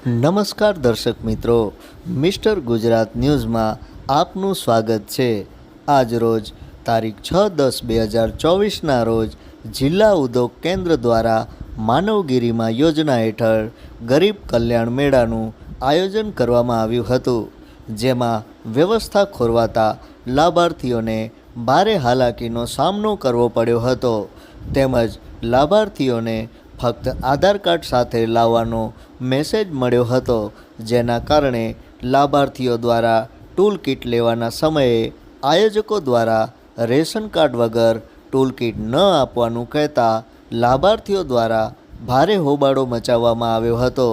નમસ્કાર દર્શક મિત્રો, મિસ્ટર ગુજરાત ન્યૂઝમાં આપનું સ્વાગત છે. આજ રોજ તારીખ છ દસ બે હજાર ચોવીસના રોજ જિલ્લા ઉદ્યોગ કેન્દ્ર દ્વારા માનવગીરીમાં યોજના હેઠળ ગરીબ કલ્યાણ મેળાનું આયોજન કરવામાં આવ્યું હતું, જેમાં વ્યવસ્થા ખોરવાતા લાભાર્થીઓને ભારે હાલાકીનો સામનો કરવો પડ્યો હતો. તેમજ લાભાર્થીઓને ફક્ત આધાર કાર્ડ સાથે લાવવાનો મેસેજ મળ્યો હતો, જેના કારણે લાભાર્થીઓ દ્વારા ટૂલ કિટ લેવાના સમયે આયોજકો દ્વારા રેશન કાર્ડ વગર ટૂલ કિટ ન આપવાનું કહેતા લાભાર્થીઓ દ્વારા ભારે હોબાળો મચાવવામાં આવ્યો હતો.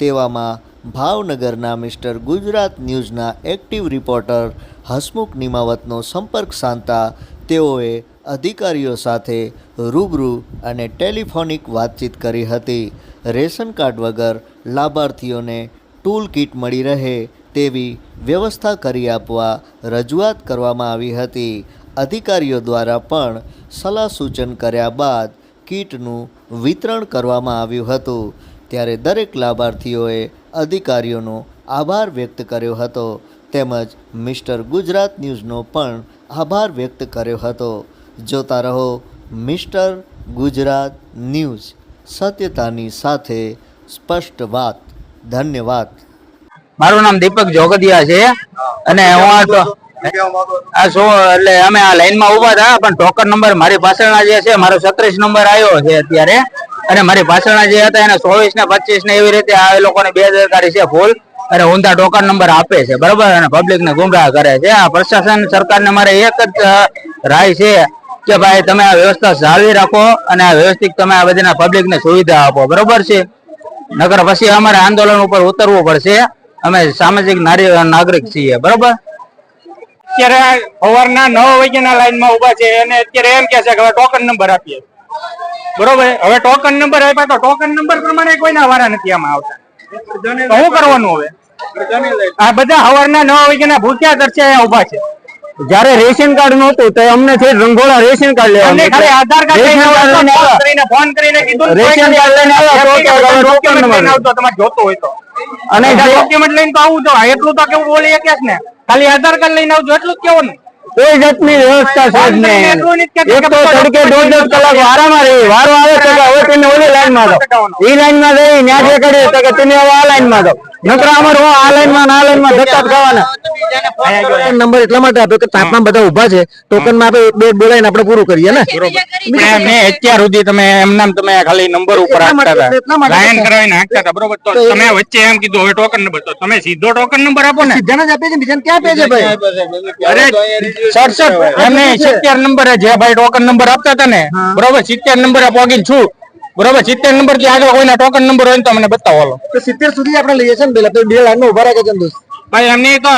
તેવામાં ભાવનગરના મિસ્ટર ગુજરાત ન્યૂઝના એક્ટિવ રિપોર્ટર હસમુખ નિમાવતનો સંપર્ક સાધતા તેઓએ અધિકારીઓ સાથે રૂબરૂ અને ટેલિફોનિક વાતચીત કરી હતી. રેશન કાર્ડ વગર લાભાર્થીઓને ટૂલ કિટ મળી રહે તેવી વ્યવસ્થા કરી આપવા રજૂઆત કરવામાં આવી હતી. અધિકારીઓ દ્વારા પણ સલાહ સૂચન કર્યા બાદ કીટનું વિતરણ કરવામાં આવ્યું હતું. ત્યારે દરેક લાભાર્થીઓએ અધિકારીઓનો આભાર વ્યક્ત કર્યો હતો. તેમજ મિસ્ટર ગુજરાત ન્યૂઝનો પણ આભાર વ્યક્ત કર્યો હતો. જોતા રહો, મિસ્ટર ગુજરાત ન્યૂઝ, સત્યતાની સાથે સ્પષ્ટ વાત. ધન્યવાદ. મારું નામ દીપક જોગદિયા છે. અને હું આ તો આ શું, એટલે અમે આ લાઈનમાં ઊભા હતા પણ ટોકન નંબર મારી પાછળના જે છે, મારો સત્રીસ નંબર આવ્યો છે અત્યારે. અને મારી પાછળના જે હતા, એને ચોવીસ ને પચીસ ને એવી રીતે આ લોકોને બે દરકારી છે, ફૂલ. અને ઊંધા ટોકન નંબર આપે છે, બરોબર? અને પબ્લિક ને ગુમરાહ કરે છે. આ પ્રશાસન સરકારને મારે એક જ રાય છે કે ભાઈ તમે આ વ્યવસ્થા જાળવી રાખો અને આ વ્યવસ્થિત તમે આ બધાના પબ્લિક ને સુવિધા આપો, બરોબર છે? નગર પછી અમારે આંદોલન ઉપર ઉતરવું પડશે. અમે સામાજિક નાગરિક છીએ, બરોબર? અત્યારે સવારના નવ વાગ્યાના લાઈનમાં ઊભા છે અને અત્યારે એમ કે છે કે હવે ટોકન નંબર આપીએ. બરોબર? હવે ટોકન નંબર આપ્યા તો ટોકન નંબર પ્રમાણે કોઈના વારા નથી આમાં આવતા. શું કરવાનું હવે? આ બધા હવારના નવા વાગ્યાના ભૂખ્યા કરશે ઊભા છે. જયારે રેશન કાર્ડ નહોતું તો અમને છે રંગોળા રેશન કાર્ડ અમને ખાલી આધાર કાર્ડ લઈને ને ને? આવજો એટલું જ કેવું ને કોઈ જાતની વ્યવસ્થા સાહેબ એક તો તડકે દોઢ દોઢ કલાક વારામાં રહી વારો આવે છે માં હવે તેને ઓલી લાઈનમાં દો ઈ લાઈનમાં જઈ ન્યા જે કરીએ તો કે તેને હવે આ લાઈનમાં દો નકર અમાર હું આ લાઈનમાં આ લાઈનમાં ધક્કા જ ખાવાના નંબર એટલા માટે આપ્યો કે તાપમાન બધા ઊભા છે ટોકનમાં આપણે બે બોલાઈને આપણે પૂરું કરીએ ને? મેં મેં અત્યાર સુધી તમે એમ નામ તમે ખાલી નંબર ઉપર એટલા હતા. લાયન કરાવીને હાંકતા હતા બરોબર? તો તમે વચ્ચે એમ કીધું હવે ટોકન નંબર તો તમે સીધો ટોકન નંબર આપો ને. સીધા જ આપે છે બીજાને ક્યાં આપે છે ભાઈ? અરે સડસઠ એમને સિત્તેર નંબર જે ભાઈ ટોકન નંબર આપતા હતા ને બરોબર? સિત્તેર નંબર પોગીને છું. બરોબર સિત્તેર નંબરથી આગળ કોઈના ટોકન નંબર હોય તો મને બતાવો તો સિત્તેર સુધી આપણે લઈએ છીએ ને પેલા બે લાઈનમાં ઊભા રાખે છે ભાઈ એમની તો